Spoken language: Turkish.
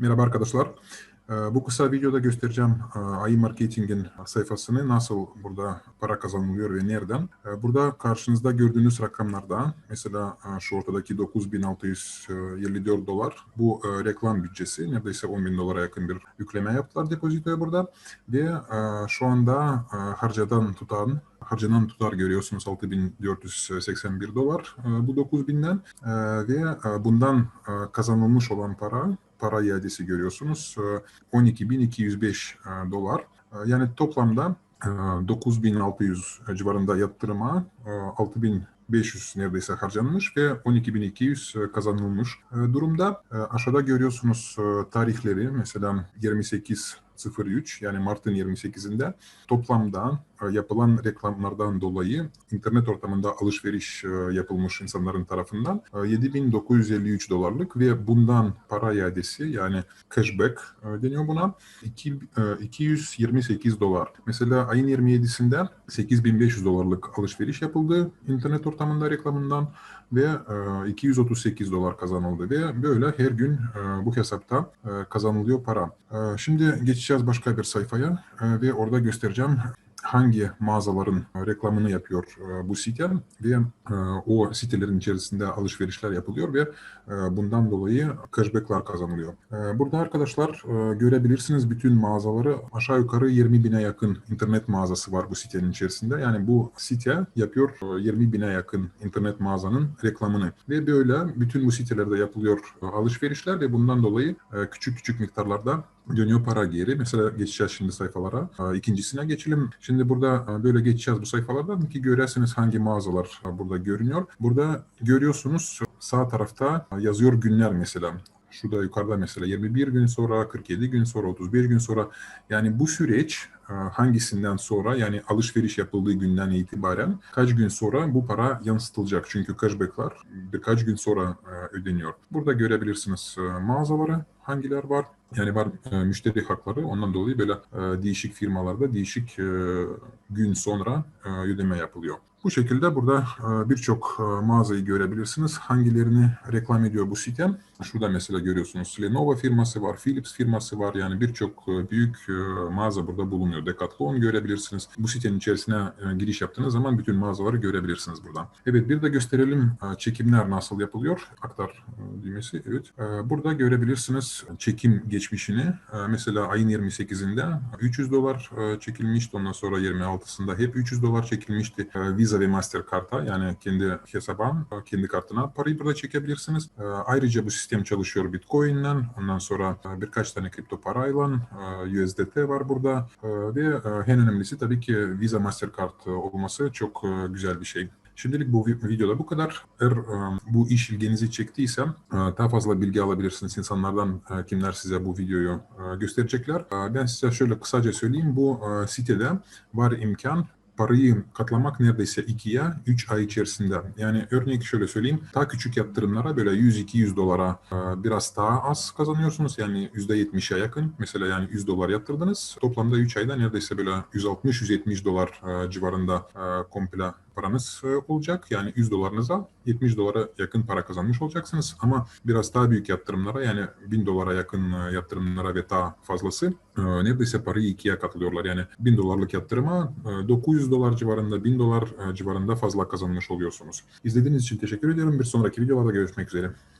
Merhaba arkadaşlar. Ee, Bu kısa videoda göstereceğim e, AI Marketing'in sayfasını nasıl burada para kazanılıyor ve nereden. Ee, Burada karşınızda gördüğünüz rakamlarda mesela e, şu ortadaki 9654 dolar bu e, reklam bütçesi neredeyse 10 bin dolara yakın bir yükleme yaptılar depozitoya burada ve şu anda harcadan tutan harcanan tutar görüyorsunuz 6481 dolar bu 9000'den e, ve bundan kazanılmış olan para para iadesi görüyorsunuz. E, 12.205 e, dolar. E, Yani toplamda e, 9600 civarında yatırıma e, 6500 neredeyse harcanmış ve 12.200 kazanılmış e, durumda. E, Aşağıda görüyorsunuz e, tarihleri mesela 28 03 yani Mart'ın 28'inde toplamda e, yapılan reklamlardan dolayı internet ortamında alışveriş e, yapılmış insanların tarafından e, 7953 dolarlık ve bundan para iadesi yani cashback e, deniyor buna iki- e, 228 dolar. Mesela ayın 27'sinde 8500 dolarlık alışveriş yapıldı internet ortamında reklamından ve e, 238 dolar kazanıldı ve böyle her gün e, bu hesapta e, kazanılıyor para. E, Şimdi geçeceğiz başka bir sayfaya e, ve orada göstereceğim hangi mağazaların reklamını yapıyor e, bu site ve e, o sitelerin içerisinde alışverişler yapılıyor ve bundan dolayı cashbacklar kazanılıyor. Burada arkadaşlar görebilirsiniz bütün mağazaları aşağı yukarı 20 bine yakın internet mağazası var bu sitenin içerisinde. Yani bu site yapıyor e, 20 bine yakın internet mağazanın reklamını ve böyle bütün bu sitelerde yapılıyor alışverişler ve bundan dolayı küçük küçük miktarlarda dönüyor para geri. Mesela geçeceğiz şimdi sayfalara. İkincisine geçelim. Şimdi burada böyle geçeceğiz bu sayfalardan ki görersiniz hangi mağazalar burada görünüyor. Burada görüyorsunuz sağ tarafta yazıyor günler mesela. Şurada yukarıda mesela 21 gün sonra, 47 gün sonra, 31 gün sonra. Yani bu süreç hangisinden sonra yani alışveriş yapıldığı günden itibaren kaç gün sonra bu para yansıtılacak. Çünkü cashbacklar birkaç gün sonra ödeniyor. Burada görebilirsiniz mağazaları hangiler var. Yani var e, müşteri hakları ondan dolayı böyle e, değişik firmalarda değişik e, gün sonra e, ödeme yapılıyor. Bu şekilde burada e, birçok e, mağazayı görebilirsiniz. Hangilerini reklam ediyor bu site? Şurada mesela görüyorsunuz Lenovo firması var, Philips firması var. Yani birçok e, büyük mağaza burada bulunuyor. Decathlon görebilirsiniz. Bu sitenin içerisine giriş yaptığınız zaman bütün mağazaları görebilirsiniz buradan. Evet bir de gösterelim çekimler nasıl yapılıyor. Aktar düğmesi. Evet. Burada görebilirsiniz çekim geçmişini. Mesela ayın 28'inde 300 dolar çekilmişti. Ondan sonra 26'sında hep 300 dolar çekilmişti. E, Visa ve Mastercard'a yani kendi hesaba, kendi kartına parayı burada çekebilirsiniz. E, Ayrıca bu sistem çalışıyor Bitcoin'den. Ondan sonra e, birkaç tane kripto parayla e, USDT var burada. E, Ve en önemlisi tabii ki Visa Mastercard olması çok güzel bir şey. Şimdilik bu vi- videoda bu kadar. Eğer bu iş ilginizi çektiyse daha fazla bilgi alabilirsiniz insanlardan kimler size bu videoyu gösterecekler. Ben size şöyle kısaca söyleyeyim. Bu sitede var imkan parayı katlamak neredeyse 2'ye 3 ay içerisinde. Yani örnek şöyle söyleyeyim. Daha küçük yatırımlara böyle 100-200 dolara e, biraz daha az kazanıyorsunuz. Yani %70'e yakın. Mesela yani 100 dolar yatırdınız. Toplamda 3 ayda neredeyse böyle 160-170 dolar e, civarında e, komple paranız olacak. Yani 100 dolarınıza 70 dolara yakın para kazanmış olacaksınız. Ama biraz daha büyük yatırımlara yani 1000 dolara yakın yatırımlara ve daha fazlası neredeyse parayı ikiye katılıyorlar. Yani 1000 dolarlık yatırıma 900 500 dolar civarında, 1000 dolar e, civarında fazla kazanmış oluyorsunuz. İzlediğiniz için teşekkür ediyorum. Bir sonraki videolarda görüşmek üzere.